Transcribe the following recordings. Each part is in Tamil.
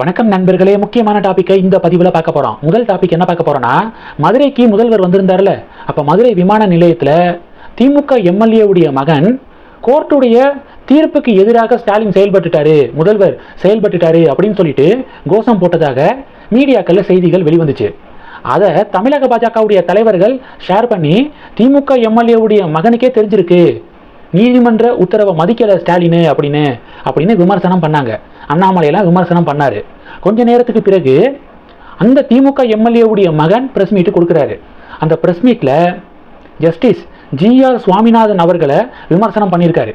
வணக்கம் நண்பர்களே முக்கியமான டாப்பிக்கை இந்த பதிவில் பார்க்க போகிறோம் முதல் டாபிக் என்ன பார்க்க போகிறோன்னா மதுரைக்கு முதல்வர் வந்திருந்தார்ல. அப்போ மதுரை விமான நிலையத்தில் திமுக எம்எல்ஏவுடைய மகன் கோர்ட்டுடைய தீர்ப்புக்கு எதிராக ஸ்டாலின் செயல்பட்டுட்டாரு முதல்வர் செயல்பட்டுட்டாரு அப்படின்னு சொல்லிட்டு கோஷம் போட்டதாக மீடியாக்களில் செய்திகள் வெளிவந்துச்சு. அதை தமிழக பாஜகவுடைய தலைவர்கள் ஷேர் பண்ணி திமுக எம்எல்ஏவுடைய மகனுக்கே தெரிஞ்சிருக்கு. நீதிமன்ற உத்தரவை மதிக்கலை ஸ்டாலின் அப்படின்னு அப்படின்னு விமர்சனம் பண்ணாங்க. அண்ணாமலையெல்லாம் விமர்சனம் பண்ணார். கொஞ்ச நேரத்துக்கு பிறகு அந்த திமுக எம்எல்ஏவுடைய மகன் ப்ரெஸ் மீட் கொடுக்குறாரு. அந்த ப்ரெஸ் மீட்டில் ஜஸ்டிஸ் ஜிஆர் சுவாமிநாதன் அவர்களை விமர்சனம் பண்ணியிருக்காரு.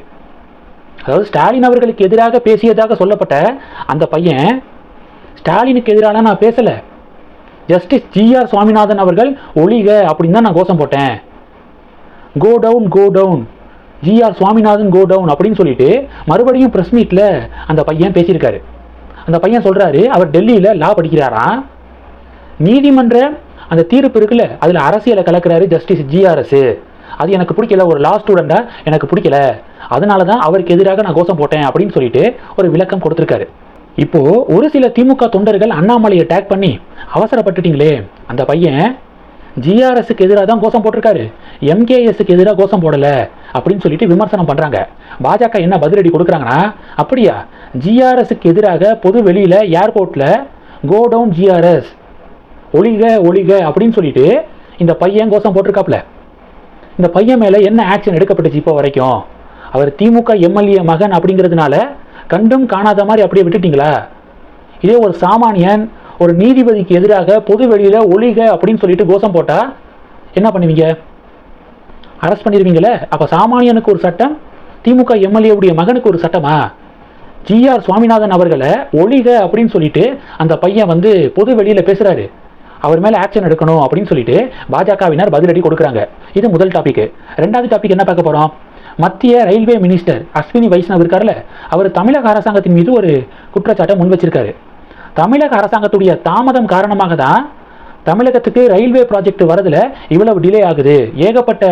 அதாவது ஸ்டாலின் அவர்களுக்கு எதிராக பேசியதாக சொல்லப்பட்ட அந்த பையன் ஸ்டாலினுக்கு எதிரான நான் பேசலை. ஜஸ்டிஸ் ஜிஆர் சுவாமிநாதன் அவர்கள் ஒளிக அப்படின்னு தான் நான் கோஷம் போட்டேன். Go down go down G R Swaminathan go down அப்படின்னு சொல்லிட்டு மறுபடியும் ப்ரெஸ் மீட்டில் அந்த பையன் பேசியிருக்காரு. அந்த பையன் சொல்கிறாரு அவர் டெல்லியில் லா படிக்கிறாராம். நீதிமன்ற அந்த தீர்ப்பு இருக்குல்ல அதில் அரசியலை கலக்கிறாரு ஜஸ்டிஸ் ஜிஆர்எஸ் அது எனக்கு பிடிக்கல ஒரு லா ஸ்டூடெண்ட்டாக எனக்கு பிடிக்கல. அதனால தான் அவருக்கு எதிராக நான் கோஷம் போட்டேன் அப்படின்னு சொல்லிட்டு ஒரு விளக்கம் கொடுத்துருக்காரு. இப்போது ஒரு சில திமுக தொண்டர்கள் அண்ணாமலையை டேக் பண்ணி அவசரப்பட்டுட்டீங்களே அந்த பையன் ஜிஆர்எஸ்க்கு எதிராக தான் கோஷம் போட்டிருக்காரு. எம்கேஎஸ்க்கு எதிராக கோஷம் போடலை அப்படின்னு சொல்லிட்டு விமர்சனம் பண்ணுறாங்க பாஜக என்ன பதிலடி கொடுக்குறாங்கன்னா அப்படியா? ஜிஆர்எஸ்க்கு எதிராக பொது வெளியில் ஏர்போர்ட்டில் கோ டவுன் ஜிஆர்எஸ் ஒளிக ஒளிக அப்படின்னு சொல்லிட்டு இந்த பையன் கோஷம் போட்டிருக்காப்ல இந்த பையன் மேலே என்ன ஆக்ஷன் எடுக்கப்பட்டுச்சு இப்போ வரைக்கும்? அவர் திமுக எம்எல்ஏ மகன் அப்படிங்கிறதுனால கண்டும் காணாத மாதிரி அப்படியே விட்டுட்டீங்களா? இதே ஒரு சாமானியன் ஒரு நீதிபதிக்கு எதிராக பொது வெளியில ஒளிக அப்படின்னு சொல்லிட்டு கோஷம் போட்டா என்ன பண்ணுவீங்க? அரெஸ்ட் பண்ணிடுவீங்களே அப்ப சாமானியனுக்கு ஒரு சட்டம் திமுக எம்எல்ஏவுடைய மகனுக்கு ஒரு சட்டமா? ஜிஆர் சுவாமிநாதன் அவர்களை ஒளிக அப்படின்னு சொல்லிட்டு அந்த பையன் வந்து பொது வெளியில பேசுறாரு. அவர் மேலே ஆக்ஷன் எடுக்கணும் அப்படின்னு சொல்லிட்டு பாஜகவினர் பதிலடி கொடுக்குறாங்க. இது முதல் டாபிக் ரெண்டாவது டாபிக் என்ன பார்க்க போறோம்? மத்திய ரயில்வே மினிஸ்டர் அஸ்வினி வைஷ்ணவ் இருக்கார்ல அவர் தமிழக அரசாங்கத்தின் மீது ஒரு குற்றச்சாட்டை முன் வச்சிருக்காரு. தமிழக அரசாங்கத்துடைய தாமதம் காரணமாக தான் தமிழகத்துக்கு ரயில்வே ப்ராஜெக்ட் வரதுல இவ்வளவு டிலே ஆகுது. ஏகப்பட்ட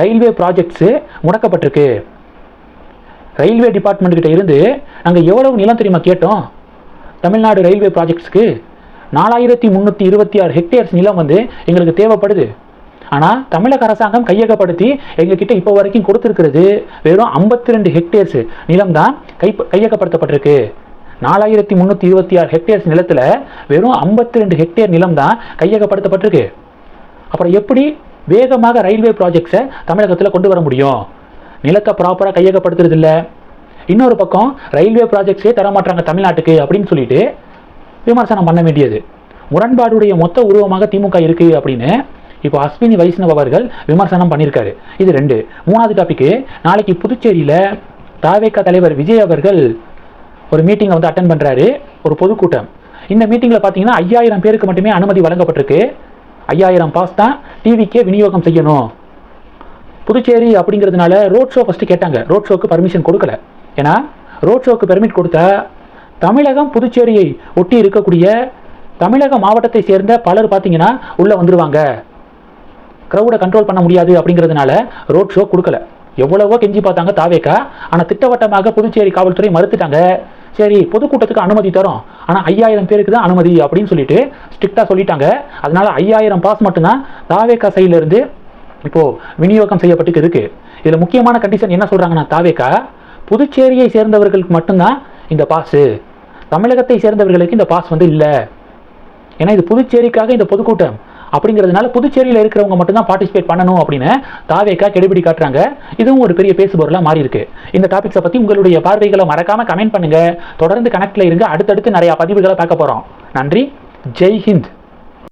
ரயில்வே ப்ராஜெக்ட்ஸு முடக்கப்பட்டிருக்கு. ரயில்வே டிபார்ட்மெண்ட் கிட்ட இருந்து நாங்கள் எவ்வளவு நிலம் தெரியுமா கேட்டோம். தமிழ்நாடு ரயில்வே ப்ராஜெக்ட்ஸ்க்கு நாலாயிரத்தி முந்நூற்றி இருபத்தி ஆறு ஹெக்டேர்ஸ் நிலம் வந்து எங்களுக்கு தேவைப்படுது. ஆனால் தமிழக அரசாங்கம் கையகப்படுத்தி எங்ககிட்ட இப்போ வரைக்கும் கொடுத்துருக்கிறது வெறும் ஐம்பத்தி ரெண்டு ஹெக்டேர்ஸ் நிலம் தான் கை கையகப்படுத்தப்பட்டிருக்கு. நாலாயிரத்தி முந்நூற்றி இருபத்தி ஆறு ஹெக்டேர்ஸ் நிலத்தில் வெறும் ஐம்பத்தி ரெண்டு ஹெக்டேர் நிலம் தான் கையகப்படுத்தப்பட்டிருக்கு. அப்புறம் எப்படி வேகமாக ரயில்வே ப்ராஜெக்ட்ஸை தமிழகத்தில் கொண்டு வர முடியும்? நிலத்தை ப்ராப்பராக கையகப்படுத்துறது இன்னொரு பக்கம் ரயில்வே ப்ராஜெக்ட்ஸே தரமாட்டாங்க தமிழ்நாட்டுக்கு அப்படின்னு சொல்லிட்டு விமர்சனம் பண்ண வேண்டியது. முரண்பாடுடைய மொத்த உருவமாக திமுக இருக்குது அப்படின்னு இப்போ அஸ்வினி வைஷ்ணவ் அவர்கள் விமர்சனம் பண்ணியிருக்காரு. இது ரெண்டு. மூணாவது டாபிக்கு நாளைக்கு புதுச்சேரியில் தாவேக்கா தலைவர் விஜய் அவர்கள் ஒரு மீட்டிங்கை வந்து அட்டன் பண்ணுறாரு ஒரு பொதுக்கூட்டம். இந்த மீட்டிங்கில் பார்த்தீங்கன்னா ஐயாயிரம் பேருக்கு மட்டுமே அனுமதி வழங்கப்பட்டிருக்கு. ஐயாயிரம் பாஸ் தான் டிவிக்கே விநியோகம் செய்யணும். புதுச்சேரி அப்படிங்கிறதுனால ரோட் ஷோ ஃபஸ்ட்டு கேட்டாங்க. ரோட் ஷோக்கு பர்மிஷன் கொடுக்கல. ஏன்னா ரோட் ஷோக்கு பெர்மிட் கொடுத்தா தமிழகம் புதுச்சேரியை ஒட்டி இருக்கக்கூடிய தமிழக மாவட்டத்தை சேர்ந்த பலர் பார்த்தீங்கன்னா உள்ளே வந்துடுவாங்க க்ரௌடை கண்ட்ரோல் பண்ண முடியாது அப்படிங்கிறதுனால ரோட் ஷோ கொடுக்கல. எவ்வளவோ கெஞ்சி பார்த்தாங்க தாவேக்கா. ஆனால் திட்டவட்டமாக புதுச்சேரி காவல்துறை மறுத்துட்டாங்க. சரி பொதுக்கூட்டத்துக்கு அனுமதி தரோம். ஆனால் ஐயாயிரம் பேருக்கு தான் அனுமதி அப்படின்னு சொல்லிட்டு ஸ்ட்ரிக்டாக சொல்லிட்டாங்க. அதனால ஐயாயிரம் பாஸ் மட்டும்தான் தாவேக்கா சைடுல இப்போது விநியோகம் செய்யப்பட்டுக்கு இருக்குது இதில் முக்கியமான கண்டிஷன் என்ன சொல்கிறாங்கன்னா தாவேக்கா புதுச்சேரியை சேர்ந்தவர்களுக்கு மட்டும்தான் இந்த பாஸு தமிழகத்தை சேர்ந்தவர்களுக்கு இந்த பாஸ் வந்து இல்லை. ஏன்னா இது புதுச்சேரிக்காக இந்த பொதுக்கூட்டம். அப்படிங்கிறதுனால புதுச்சேரியில் இருக்கிறவங்க மட்டும்தான் பார்ட்டிசிபேட் பண்ணணும் அப்படின்னு தாவேக்கா கெடுபிடி காட்டுறாங்க. இதுவும் ஒரு பெரிய பேசுபொருளாக மாறி இருக்கு இந்த டாபிக்ஸை பற்றி உங்களுடைய பார்வைகளை மறக்காம கமெண்ட் பண்ணுங்க. தொடர்ந்து கனெக்ட்ல இருங்க. அடுத்தடுத்து நிறைய பதிவுகளை பார்க்க போறோம். நன்றி. ஜெய் ஹிந்த்.